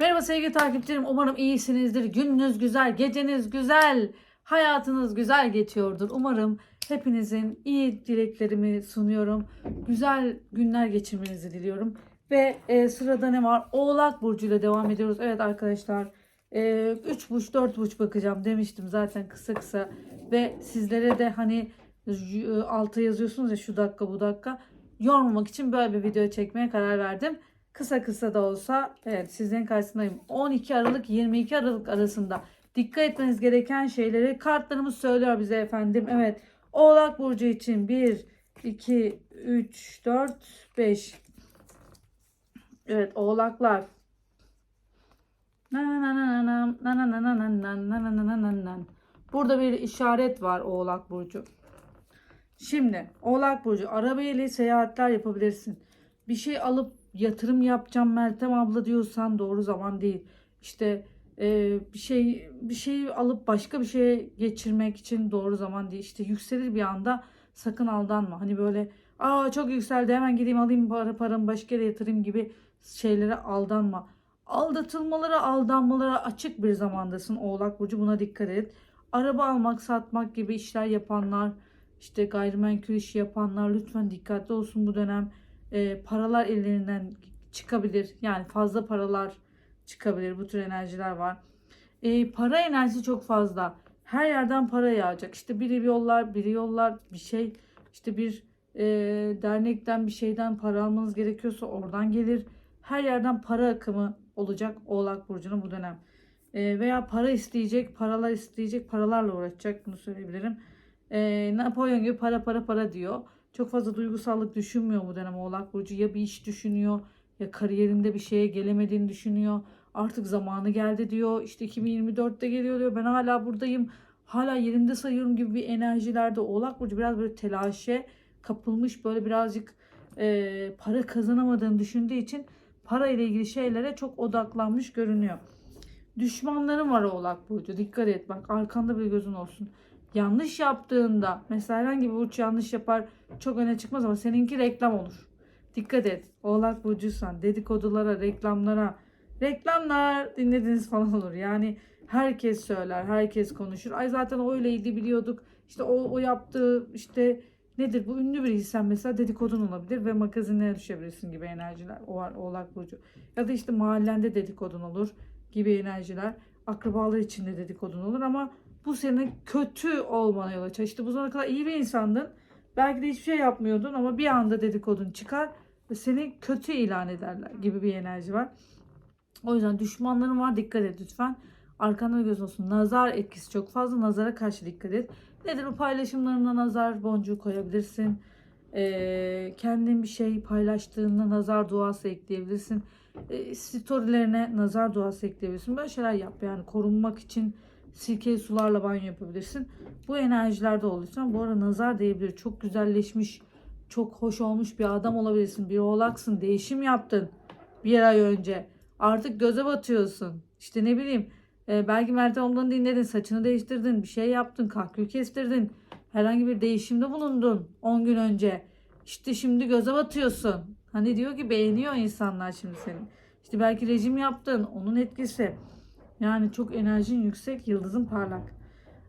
Merhaba sevgili takipçilerim. Umarım iyisinizdir. Gününüz güzel, geceniz güzel, hayatınız güzel geçiyordur. Umarım hepinizin iyi dileklerimi sunuyorum. Güzel günler geçirmenizi diliyorum. Ve e, sırada ne var? Oğlak Burcu ile devam ediyoruz. Evet arkadaşlar. E, üç buç, dört buç bakacağım demiştim zaten kısa kısa. Ve sizlere de hani e, alta yazıyorsunuz ya şu dakika bu dakika. Yormamak için böyle bir video çekmeye karar verdim. Kısa kısa da olsa evet sizlerin karşısındayım. 12 Aralık 22 Aralık arasında dikkat etmeniz gereken şeyleri kartlarımız söylüyor bize efendim. Evet Oğlak Burcu için 1, 2, 3, 4, 5. Evet oğlaklar. Burada bir işaret var Oğlak Burcu. Şimdi Oğlak Burcu arabayla seyahatler yapabilirsin. Bir şey alıp yatırım yapacağım Meltem abla diyorsan doğru zaman değil. İşte e, bir şey bir şey alıp başka bir şeye geçirmek için doğru zaman değil. İşte yükselir bir anda sakın aldanma. Hani böyle aa çok yükseldi hemen gideyim alayım para paramı başka yere yatırayım gibi şeylere aldanma. Aldatılmalara, aldanmalara açık bir zamandasın Oğlak Burcu buna dikkat et. Araba almak, satmak gibi işler yapanlar, işte gayrimenkul işi yapanlar lütfen dikkatli olsun bu dönem. E, paralar ellerinden çıkabilir. Yani fazla paralar çıkabilir. Bu tür enerjiler var. E, para enerjisi çok fazla. Her yerden para yağacak. İşte biri yollar, biri yollar bir şey. İşte bir e, dernekten bir şeyden para almanız gerekiyorsa oradan gelir. Her yerden para akımı olacak Oğlak Burcu'nun bu dönem. E, veya para isteyecek, paralar isteyecek, paralarla uğraşacak bunu söyleyebilirim. E, Napolyon gibi para para para diyor. Çok fazla duygusallık düşünmüyor bu dönem Oğlak Burcu. Ya bir iş düşünüyor ya kariyerinde bir şeye gelemediğini düşünüyor. Artık zamanı geldi diyor. İşte 2024'te geliyor diyor. Ben hala buradayım. Hala yerimde sayıyorum gibi bir enerjilerde Oğlak Burcu biraz böyle telaşe kapılmış böyle birazcık e, para kazanamadığını düşündüğü için para ile ilgili şeylere çok odaklanmış görünüyor. Düşmanların var Oğlak Burcu. Dikkat et bak arkanda bir gözün olsun. Yanlış yaptığında mesela herhangi bir burç yanlış yapar çok öne çıkmaz ama seninki reklam olur. Dikkat et. Oğlak burcuysan dedikodulara, reklamlara, reklamlar dinlediniz falan olur. Yani herkes söyler, herkes konuşur. Ay zaten o öyleydi biliyorduk. İşte o, o yaptığı işte nedir bu ünlü biriysen mesela dedikodun olabilir ve magazinlere düşebilirsin gibi enerjiler. O Oğlak burcu. Ya da işte mahallende dedikodun olur gibi enerjiler. Akrabalar içinde dedikodun olur ama bu senin kötü olmana yol açar. İşte bu zamana kadar iyi bir insandın. Belki de hiçbir şey yapmıyordun ama bir anda dedikodun çıkar ve seni kötü ilan ederler gibi bir enerji var. O yüzden düşmanların var dikkat et lütfen. Arkanda göz olsun. Nazar etkisi çok fazla. Nazara karşı dikkat et. Nedir bu paylaşımlarına nazar boncuğu koyabilirsin. Ee, kendin bir şey paylaştığında nazar duası ekleyebilirsin. Ee, storylerine nazar duası ekleyebilirsin. Böyle şeyler yap yani korunmak için sirkeli sularla banyo yapabilirsin. Bu enerjilerde olursan bu arada nazar değebilir. Çok güzelleşmiş, çok hoş olmuş bir adam olabilirsin. Bir oğlaksın, değişim yaptın bir ay önce. Artık göze batıyorsun. İşte ne bileyim e, belki Meltem ondan dinledin, saçını değiştirdin, bir şey yaptın, kahkül kestirdin. Herhangi bir değişimde bulundun 10 gün önce. İşte şimdi göze batıyorsun. Hani diyor ki beğeniyor insanlar şimdi seni. İşte belki rejim yaptın, onun etkisi. Yani çok enerjin yüksek, yıldızın parlak.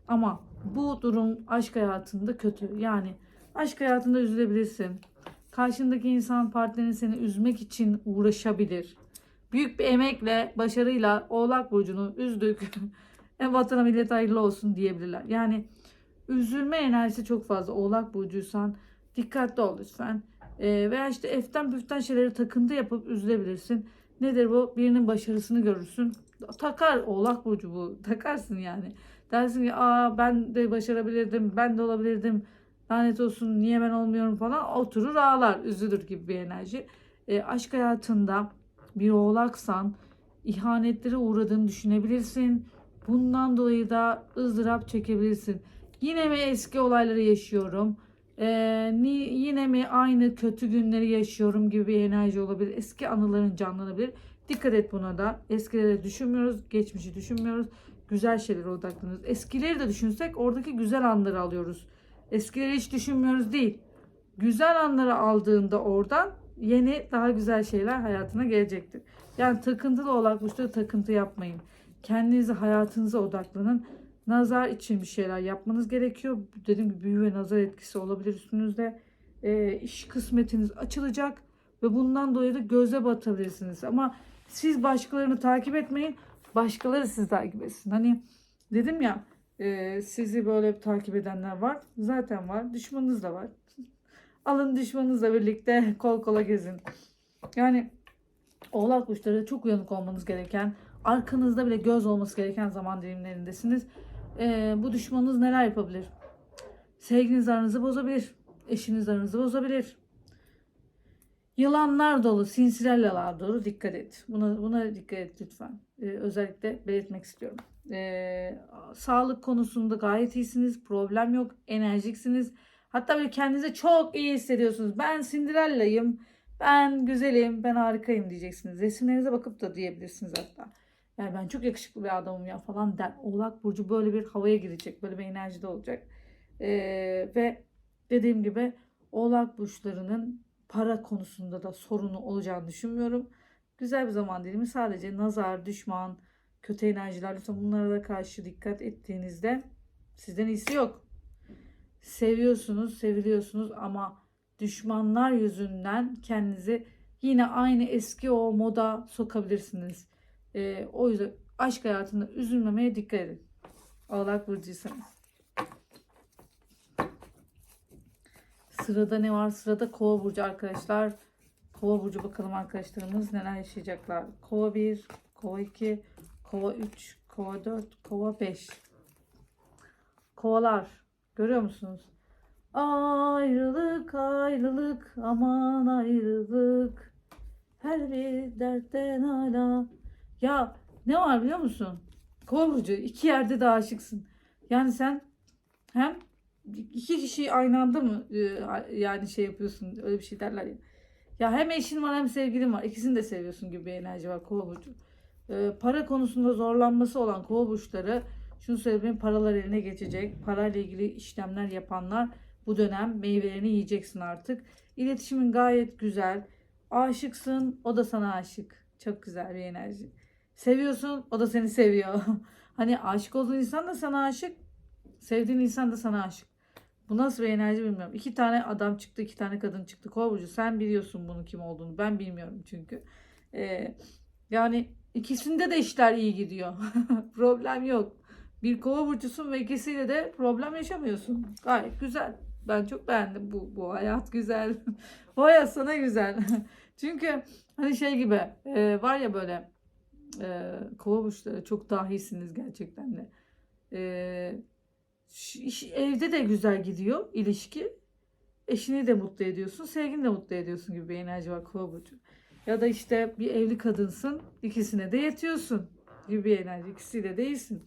Ama bu durum aşk hayatında kötü. Yani aşk hayatında üzülebilirsin. Karşındaki insan partnerin seni üzmek için uğraşabilir. Büyük bir emekle, başarıyla Oğlak Burcu'nu üzdük. e, vatana millet hayırlı olsun diyebilirler. Yani üzülme enerjisi çok fazla. Oğlak Burcuysan dikkatli ol lütfen. E, veya işte eften püften şeyleri takıntı yapıp üzülebilirsin. Nedir bu? Birinin başarısını görürsün. Takar Oğlak Burcu bu. Takarsın yani. Dersin ki aa ben de başarabilirdim. Ben de olabilirdim. Lanet olsun niye ben olmuyorum falan. Oturur ağlar. Üzülür gibi bir enerji. E, aşk hayatında bir oğlaksan ihanetlere uğradığını düşünebilirsin. Bundan dolayı da ızdırap çekebilirsin. Yine mi eski olayları yaşıyorum? Ee, yine mi aynı kötü günleri yaşıyorum gibi bir enerji olabilir. Eski anıların canlanabilir. Dikkat et buna da. Eskileri düşünmüyoruz, geçmişi düşünmüyoruz. Güzel şeylere odaklanıyoruz. Eskileri de düşünsek oradaki güzel anları alıyoruz. Eskileri hiç düşünmüyoruz değil. Güzel anları aldığında oradan yeni daha güzel şeyler hayatına gelecektir. Yani takıntılı oğlak burçları takıntı yapmayın. Kendinize hayatınıza odaklanın. Nazar için bir şeyler yapmanız gerekiyor. Dediğim gibi büyü ve nazar etkisi olabilir üstünüzde. Ee, iş kısmetiniz açılacak ve bundan dolayı da göze batabilirsiniz. Ama siz başkalarını takip etmeyin. Başkaları sizi takip etsin. Hani dedim ya e, sizi böyle takip edenler var. Zaten var. Düşmanınız da var. Alın düşmanınızla birlikte kol kola gezin. Yani oğlak burçları çok uyanık olmanız gereken, arkanızda bile göz olması gereken zaman dilimlerindesiniz. Ee, bu düşmanınız neler yapabilir? Sevginiz aranızı bozabilir. Eşiniz aranızı bozabilir. Yılanlar dolu, sinsilerler dolu. Dikkat et. Buna, buna dikkat et lütfen. Ee, özellikle belirtmek istiyorum. Ee, sağlık konusunda gayet iyisiniz. Problem yok. Enerjiksiniz. Hatta böyle kendinize çok iyi hissediyorsunuz. Ben Cinderella'yım. Ben güzelim. Ben harikayım diyeceksiniz. Resimlerinize bakıp da diyebilirsiniz hatta. Yani ben çok yakışıklı bir adamım ya falan der. Oğlak Burcu böyle bir havaya girecek. Böyle bir enerjide olacak. Ee, ve dediğim gibi Oğlak Burçlarının para konusunda da sorunu olacağını düşünmüyorum. Güzel bir zaman dilimi sadece nazar, düşman, kötü enerjiler lütfen bunlara da karşı dikkat ettiğinizde sizden iyisi yok. Seviyorsunuz, seviliyorsunuz ama düşmanlar yüzünden kendinizi yine aynı eski o moda sokabilirsiniz. Ee, o yüzden aşk hayatında üzülmemeye dikkat edin. Oğlak burcuysanız. Sırada ne var? Sırada kova burcu arkadaşlar. Kova burcu bakalım arkadaşlarımız neler yaşayacaklar. Kova 1, kova 2, kova 3, kova 4, kova 5. Kovalar. Görüyor musunuz? Ayrılık ayrılık aman ayrılık. Her bir dertten hala. Ya ne var biliyor musun? Kova burcu iki yerde de aşıksın. Yani sen hem iki kişi aynı anda mı e, yani şey yapıyorsun öyle bir şey derler ya. Ya hem eşin var hem sevgilin var. İkisini de seviyorsun gibi bir enerji var kova burcu. E, para konusunda zorlanması olan kova burçları şunu söyleyeyim paralar eline geçecek. Parayla ilgili işlemler yapanlar bu dönem meyvelerini yiyeceksin artık. İletişimin gayet güzel. Aşıksın o da sana aşık. Çok güzel bir enerji. Seviyorsun o da seni seviyor. hani aşık olduğun insan da sana aşık. Sevdiğin insan da sana aşık. Bu nasıl bir enerji bilmiyorum. İki tane adam çıktı, iki tane kadın çıktı. Kova burcu sen biliyorsun bunun kim olduğunu. Ben bilmiyorum çünkü. Ee, yani ikisinde de işler iyi gidiyor. Problem yok. Bir kova burcusun ve ikisiyle de problem yaşamıyorsun. Gayet güzel. Ben çok beğendim bu bu hayat güzel. bu hayat sana güzel. Çünkü hani şey gibi e, var ya böyle e, kova burçları çok dahisiniz gerçekten de. E, iş, evde de güzel gidiyor ilişki. Eşini de mutlu ediyorsun, sevgini de mutlu ediyorsun gibi bir enerji var kova burcu. Ya da işte bir evli kadınsın, ikisine de yetiyorsun gibi bir enerji. İkisiyle değilsin.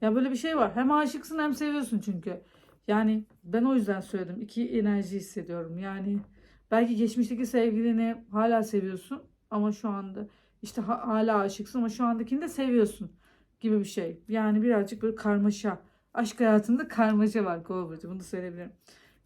Ya böyle bir şey var. Hem aşıksın hem seviyorsun çünkü. Yani ben o yüzden söyledim. İki enerji hissediyorum. Yani belki geçmişteki sevgilini hala seviyorsun ama şu anda işte ha- hala aşıksın ama şu andakini de seviyorsun gibi bir şey. Yani birazcık böyle karmaşa. Aşk hayatında karmaşa var kova burcu. Bunu söyleyebilirim.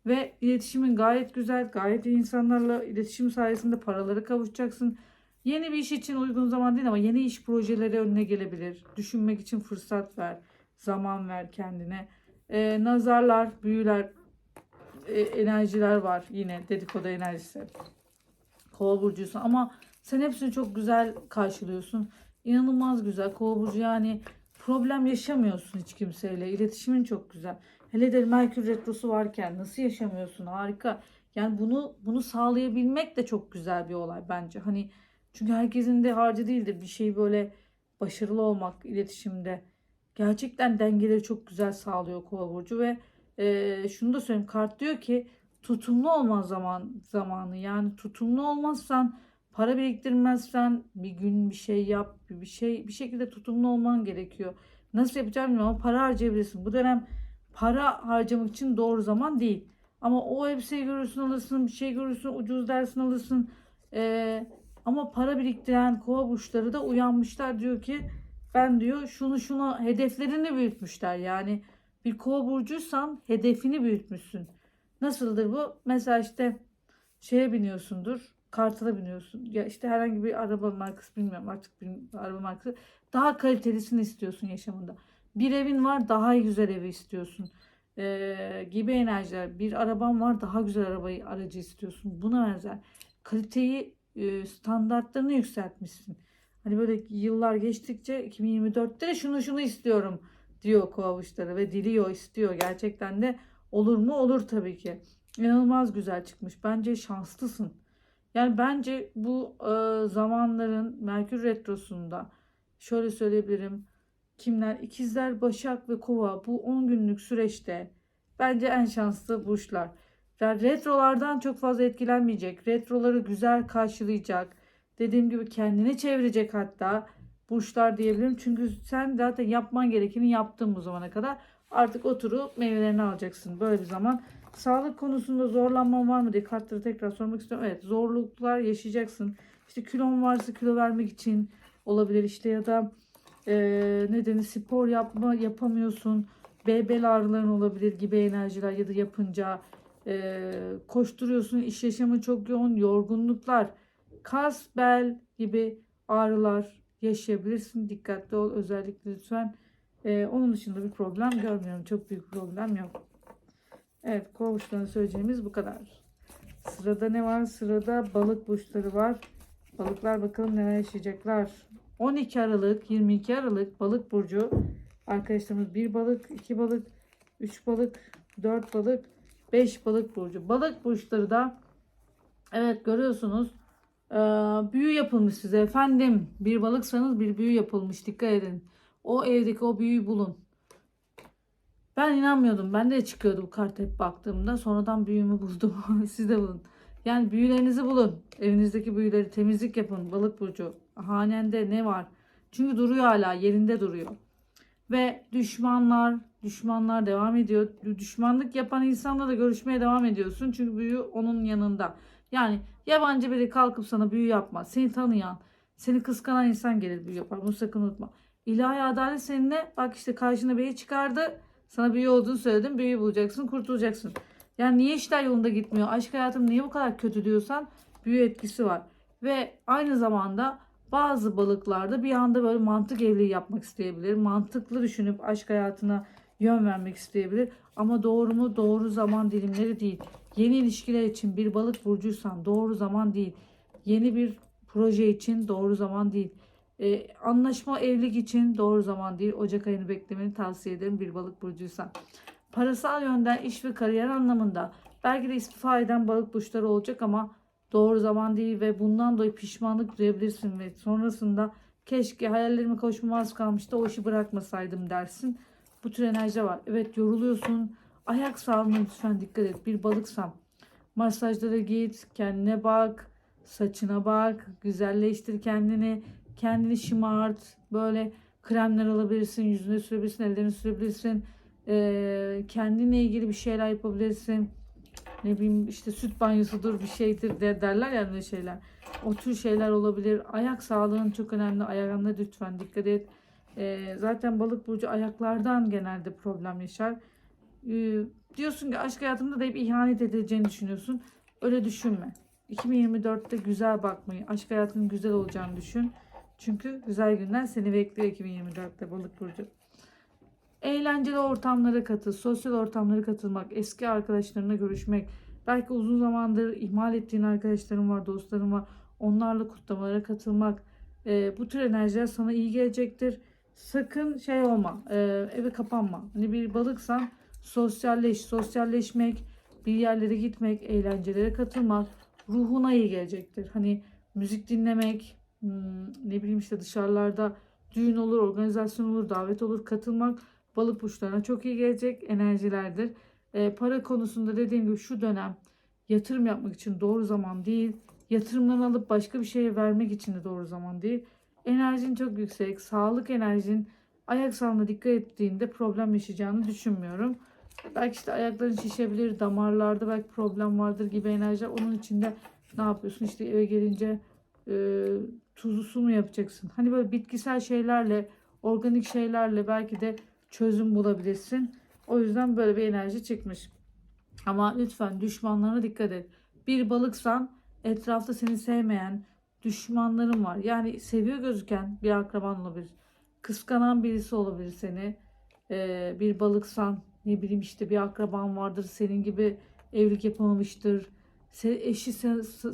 Ve iletişimin gayet güzel, gayet iyi insanlarla iletişim sayesinde paraları kavuşacaksın. Yeni bir iş için uygun zaman değil ama yeni iş projeleri önüne gelebilir. Düşünmek için fırsat ver, zaman ver kendine. Ee, nazarlar, büyüler, e, enerjiler var yine dedikodu enerjisi. Kova burcuysun ama sen hepsini çok güzel karşılıyorsun. İnanılmaz güzel. Kova burcu yani problem yaşamıyorsun hiç kimseyle. İletişimin çok güzel. Hele de Merkür retrosu varken nasıl yaşamıyorsun? Harika. Yani bunu bunu sağlayabilmek de çok güzel bir olay bence. Hani çünkü herkesin de harcı değildir bir şey böyle başarılı olmak iletişimde. Gerçekten dengeleri çok güzel sağlıyor Kova burcu ve e, şunu da söyleyeyim kart diyor ki tutumlu olma zaman zamanı. Yani tutumlu olmazsan para biriktirmezsen bir gün bir şey yap bir şey bir şekilde tutumlu olman gerekiyor. Nasıl yapacağım bilmiyorum ama para harcayabilirsin. Bu dönem para harcamak için doğru zaman değil. Ama o elbiseyi görürsün alırsın, bir şey görürsün, ucuz dersin alırsın. Ee, ama para biriktiren kova burçları da uyanmışlar diyor ki ben diyor şunu şunu hedeflerini büyütmüşler. Yani bir kova burcuysan hedefini büyütmüşsün. Nasıldır bu? Mesela işte şeye biniyorsundur. Kartına biniyorsun. Ya işte herhangi bir araba markası bilmiyorum artık bilmiyorum, araba markası. Daha kalitelisini istiyorsun yaşamında. Bir evin var daha güzel evi istiyorsun. Ee, gibi enerjiler. Bir araban var daha güzel arabayı aracı istiyorsun. Buna benzer. Kaliteyi e, standartlarını yükseltmişsin. Hani böyle yıllar geçtikçe 2024'te de şunu şunu istiyorum diyor kovavuçları ve diliyor istiyor. Gerçekten de olur mu? Olur tabii ki. İnanılmaz güzel çıkmış. Bence şanslısın. Yani bence bu e, zamanların Merkür Retrosu'nda şöyle söyleyebilirim. Kimler? İkizler, Başak ve Kova bu 10 günlük süreçte bence en şanslı burçlar. Yani retrolardan çok fazla etkilenmeyecek. Retroları güzel karşılayacak. Dediğim gibi kendini çevirecek hatta burçlar diyebilirim. Çünkü sen zaten yapman gerekeni yaptın bu zamana kadar. Artık oturup meyvelerini alacaksın. Böyle bir zaman. Sağlık konusunda zorlanman var mı diye kartları tekrar sormak istiyorum. Evet zorluklar yaşayacaksın. İşte kilon varsa kilo vermek için olabilir işte ya da e, nedeni spor yapma yapamıyorsun. Bel ağrıların olabilir gibi enerjiler ya da yapınca e, koşturuyorsun. iş yaşamı çok yoğun. Yorgunluklar, kas, bel gibi ağrılar yaşayabilirsin. Dikkatli ol özellikle lütfen. E, onun dışında bir problem görmüyorum. Çok büyük problem yok. Evet burçlarına söyleyeceğimiz bu kadar. Sırada ne var? Sırada balık burçları var. Balıklar bakalım neler yaşayacaklar. 12 Aralık, 22 Aralık balık burcu. Arkadaşlarımız 1 balık, 2 balık, 3 balık, 4 balık, 5 balık burcu. Balık burçları da evet görüyorsunuz ee, büyü yapılmış size efendim. Bir balıksanız bir büyü yapılmış dikkat edin. O evdeki o büyüyü bulun. Ben inanmıyordum. Ben de çıkıyordu bu kart hep baktığımda. Sonradan büyümü buldum. Siz de bulun. Yani büyülerinizi bulun. Evinizdeki büyüleri temizlik yapın. Balık burcu. Hanende ne var? Çünkü duruyor hala. Yerinde duruyor. Ve düşmanlar, düşmanlar devam ediyor. Düşmanlık yapan insanla da görüşmeye devam ediyorsun. Çünkü büyü onun yanında. Yani yabancı biri kalkıp sana büyü yapmaz. Seni tanıyan, seni kıskanan insan gelir büyü yapar. Bunu sakın unutma. İlahi adalet seninle bak işte karşına biri çıkardı. Sana büyü olduğunu söyledim. Büyüyü bulacaksın, kurtulacaksın. Yani niye işler yolunda gitmiyor? Aşk hayatım niye bu kadar kötü diyorsan büyü etkisi var. Ve aynı zamanda bazı balıklarda bir anda böyle mantık evliliği yapmak isteyebilir. Mantıklı düşünüp aşk hayatına yön vermek isteyebilir. Ama doğru mu? Doğru zaman dilimleri değil. Yeni ilişkiler için bir balık burcuysan doğru zaman değil. Yeni bir proje için doğru zaman değil. Ee, anlaşma evlilik için doğru zaman değil. Ocak ayını beklemeni tavsiye ederim bir balık burcuysan. Parasal yönden iş ve kariyer anlamında belki de istifa eden balık burçları olacak ama doğru zaman değil ve bundan dolayı pişmanlık duyabilirsin ve sonrasında keşke hayallerime kavuşmam az kalmıştı o işi bırakmasaydım dersin. Bu tür enerji var. Evet yoruluyorsun. Ayak sağlığına lütfen dikkat et. Bir balıksan masajlara git, kendine bak, saçına bak, güzelleştir kendini, kendini şımart, böyle kremler alabilirsin, yüzüne sürebilirsin, ellerine sürebilirsin. Ee, kendine ilgili bir şeyler yapabilirsin. Ne bileyim işte süt banyosudur bir şeydir de derler ya böyle şeyler. O tür şeyler olabilir. Ayak sağlığın çok önemli. Ayağına lütfen dikkat et. Ee, zaten balık burcu ayaklardan genelde problem yaşar. Ee, diyorsun ki aşk hayatında da hep ihanet edileceğini düşünüyorsun. Öyle düşünme. 2024'te güzel bakmayı, aşk hayatının güzel olacağını düşün. Çünkü güzel günler seni bekliyor 2024'te balık burcu. Eğlenceli ortamlara katıl, sosyal ortamlara katılmak, eski arkadaşlarına görüşmek, belki uzun zamandır ihmal ettiğin arkadaşların var, dostların var. Onlarla kutlamalara katılmak. Ee, bu tür enerjiler sana iyi gelecektir. Sakın şey olma, e, eve kapanma. Hani bir balıksan sosyalleş, sosyalleşmek, bir yerlere gitmek, eğlencelere katılmak ruhuna iyi gelecektir. Hani müzik dinlemek, ne bileyim işte dışarılarda düğün olur, organizasyon olur, davet olur, katılmak balık burçlarına çok iyi gelecek enerjilerdir. E, para konusunda dediğim gibi şu dönem yatırım yapmak için doğru zaman değil. Yatırımdan alıp başka bir şeye vermek için de doğru zaman değil. Enerjin çok yüksek. Sağlık enerjin ayak sağlığına dikkat ettiğinde problem yaşayacağını düşünmüyorum. Belki işte ayakların şişebilir, damarlarda belki problem vardır gibi enerjiler. Onun için de ne yapıyorsun? İşte eve gelince e, tuzlu su mu yapacaksın? Hani böyle bitkisel şeylerle, organik şeylerle belki de çözüm bulabilirsin. O yüzden böyle bir enerji çıkmış. Ama lütfen düşmanlarına dikkat et. Bir balıksan etrafta seni sevmeyen düşmanların var. Yani seviyor gözüken bir akraban olabilir. Kıskanan birisi olabilir seni. Ee, bir balıksan ne bileyim işte bir akraban vardır senin gibi evlilik yapamamıştır. Eşi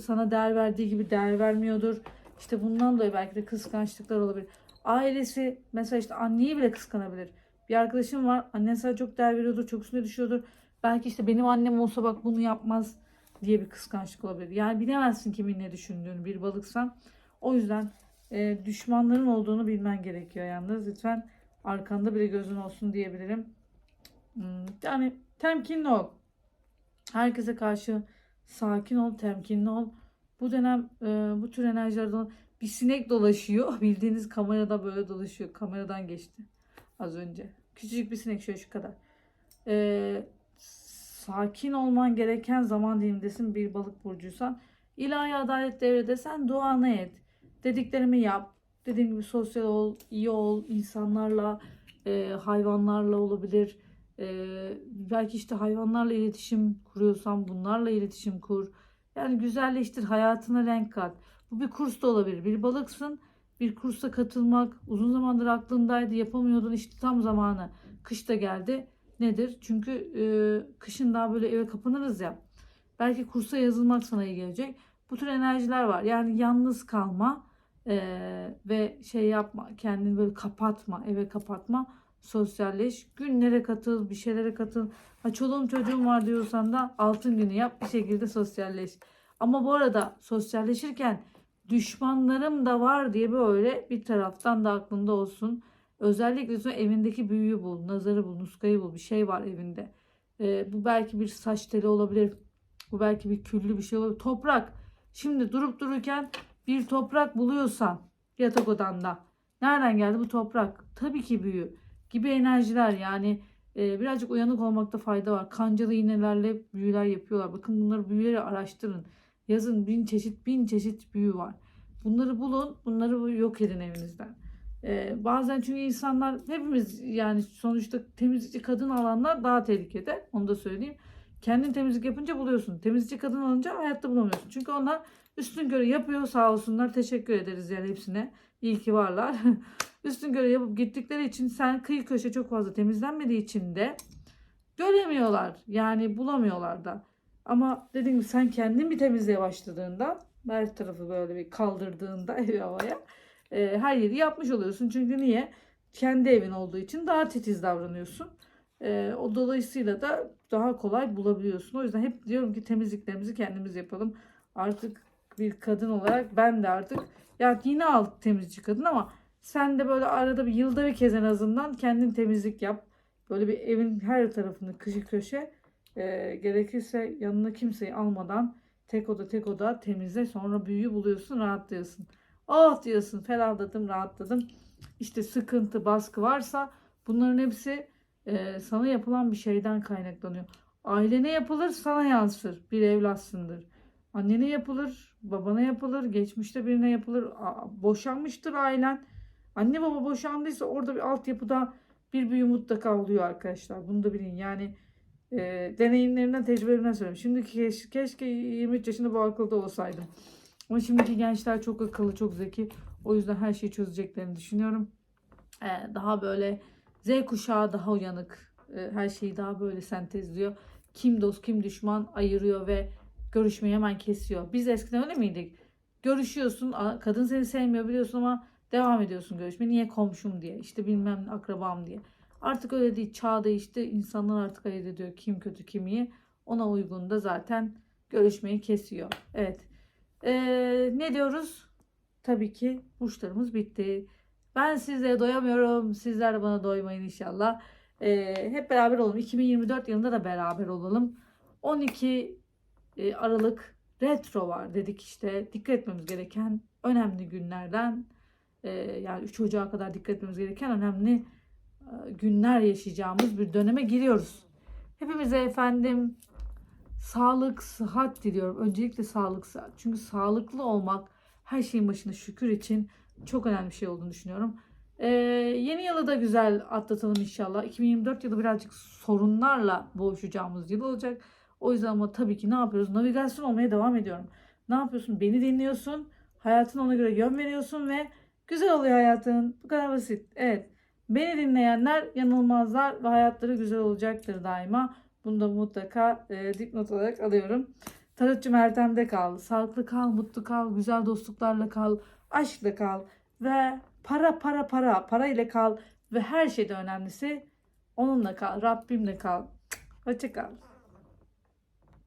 sana değer verdiği gibi değer vermiyordur. İşte bundan dolayı belki de kıskançlıklar olabilir. Ailesi mesela işte anneyi bile kıskanabilir. Bir arkadaşım var annen sana çok değer veriyordur, çok üstüne düşüyordur. Belki işte benim annem olsa bak bunu yapmaz diye bir kıskançlık olabilir. Yani bilemezsin kimin ne düşündüğünü bir balıksan. O yüzden e, düşmanların olduğunu bilmen gerekiyor yalnız. Lütfen arkanda bile gözün olsun diyebilirim. Hmm, Yani temkinli ol. Herkese karşı sakin ol, temkinli ol. Bu dönem e, bu tür enerjilerden bir sinek dolaşıyor. Bildiğiniz kamerada böyle dolaşıyor. Kameradan geçti az önce. Küçücük bir sinek şöyle şu kadar. E, sakin olman gereken zaman dilimdesin bir balık burcuysan. İlahi adalet devredesen duanı et. Dediklerimi yap. Dediğim gibi sosyal ol, iyi ol, insanlarla, e, hayvanlarla olabilir. E, belki işte hayvanlarla iletişim kuruyorsan bunlarla iletişim kur. Yani güzelleştir, hayatına renk kat. Bu bir kurs da olabilir. Bir balıksın, bir kursa katılmak uzun zamandır aklındaydı, yapamıyordun. İşte tam zamanı. Kış da geldi. Nedir? Çünkü e, kışın daha böyle eve kapanırız ya. Belki kursa yazılmak sana iyi gelecek. Bu tür enerjiler var. Yani yalnız kalma e, ve şey yapma, kendini böyle kapatma, eve kapatma, sosyalleş. Günlere katıl, bir şeylere katıl. Ha çoluğum çocuğum var diyorsan da altın günü yap bir şekilde sosyalleş. Ama bu arada sosyalleşirken düşmanlarım da var diye böyle bir taraftan da aklında olsun. Özellikle sonra evindeki büyüyü bul, nazarı bul, nuskayı bul. Bir şey var evinde. Ee, bu belki bir saç teli olabilir. Bu belki bir küllü bir şey olabilir. Toprak. Şimdi durup dururken bir toprak buluyorsan yatak odanda. Nereden geldi bu toprak? Tabii ki büyü. Gibi enerjiler yani e, birazcık uyanık olmakta fayda var. Kancalı iğnelerle büyüler yapıyorlar. Bakın bunları büyüleri araştırın. Yazın bin çeşit bin çeşit büyü var. Bunları bulun, bunları yok edin evinizden. Ee, bazen çünkü insanlar hepimiz yani sonuçta temizlikçi kadın alanlar daha tehlikede. Onu da söyleyeyim. Kendin temizlik yapınca buluyorsun. Temizlikçi kadın alınca hayatta bulamıyorsun. Çünkü onlar üstün göre yapıyor sağ olsunlar. Teşekkür ederiz yani hepsine. İyi ki varlar. üstün göre yapıp gittikleri için sen kıyı köşe çok fazla temizlenmediği için de göremiyorlar. Yani bulamıyorlar da. Ama dediğim gibi sen kendin bir temizliğe başladığında her tarafı böyle bir kaldırdığında evi havaya e, her yeri yapmış oluyorsun. Çünkü niye? Kendi evin olduğu için daha titiz davranıyorsun. E, o dolayısıyla da daha kolay bulabiliyorsun. O yüzden hep diyorum ki temizliklerimizi kendimiz yapalım. Artık bir kadın olarak ben de artık ya yine al temizlikçi kadın ama sen de böyle arada bir yılda bir kez en azından kendin temizlik yap. Böyle bir evin her tarafını kışı köşe e, gerekirse yanına kimseyi almadan tek oda tek oda temizle sonra büyüyü buluyorsun rahatlıyorsun. Oh diyorsun ferahladım rahatladım. İşte sıkıntı baskı varsa bunların hepsi e, sana yapılan bir şeyden kaynaklanıyor. Ailene yapılır sana yansır bir evlatsındır. Annene yapılır, babana yapılır, geçmişte birine yapılır. Boşanmıştır ailen. Anne baba boşandıysa orada bir altyapıda bir büyü mutlaka oluyor arkadaşlar. Bunu da bilin. Yani e, deneyimlerimden, tecrübelerimden söylüyorum. Şimdiki keş- keşke 23 yaşında bu akılda olsaydım. Ama şimdiki gençler çok akıllı, çok zeki. O yüzden her şeyi çözeceklerini düşünüyorum. E, daha böyle Z kuşağı daha uyanık. E, her şeyi daha böyle sentezliyor. Kim dost, kim düşman ayırıyor ve görüşmeyi hemen kesiyor. Biz eskiden öyle miydik? Görüşüyorsun, kadın seni sevmiyor biliyorsun ama devam ediyorsun görüşmeye. Niye komşum diye, işte bilmem akrabam diye. Artık öyle değil. Çağ değişti. İnsanlar artık ayırt ediyor kim kötü kim iyi. Ona uygun da zaten görüşmeyi kesiyor. Evet. Ee, ne diyoruz? Tabii ki burçlarımız bitti. Ben sizlere doyamıyorum. Sizler bana doymayın inşallah. Ee, hep beraber olalım. 2024 yılında da beraber olalım. 12 e, Aralık retro var dedik işte. Dikkat etmemiz gereken önemli günlerden e, yani 3 Ocağı kadar dikkat etmemiz gereken önemli e, günler yaşayacağımız bir döneme giriyoruz. Hepimize efendim sağlık, sıhhat diliyorum. Öncelikle sağlık, sıhhat. Çünkü sağlıklı olmak her şeyin başında şükür için çok önemli bir şey olduğunu düşünüyorum. Ee, yeni yılı da güzel atlatalım inşallah. 2024 yılı birazcık sorunlarla boğuşacağımız yıl olacak. O yüzden ama tabii ki ne yapıyoruz? Navigasyon olmaya devam ediyorum. Ne yapıyorsun? Beni dinliyorsun. Hayatına ona göre yön veriyorsun ve güzel oluyor hayatın. Bu kadar basit. Evet. Beni dinleyenler yanılmazlar ve hayatları güzel olacaktır daima. Bunu da mutlaka e, dipnot olarak alıyorum. Tarotçu Meltem'de kal. Sağlıklı kal, mutlu kal, güzel dostluklarla kal, aşkla kal ve para para para, para ile kal ve her şeyden önemlisi onunla kal, Rabbimle kal. Hoşça kal.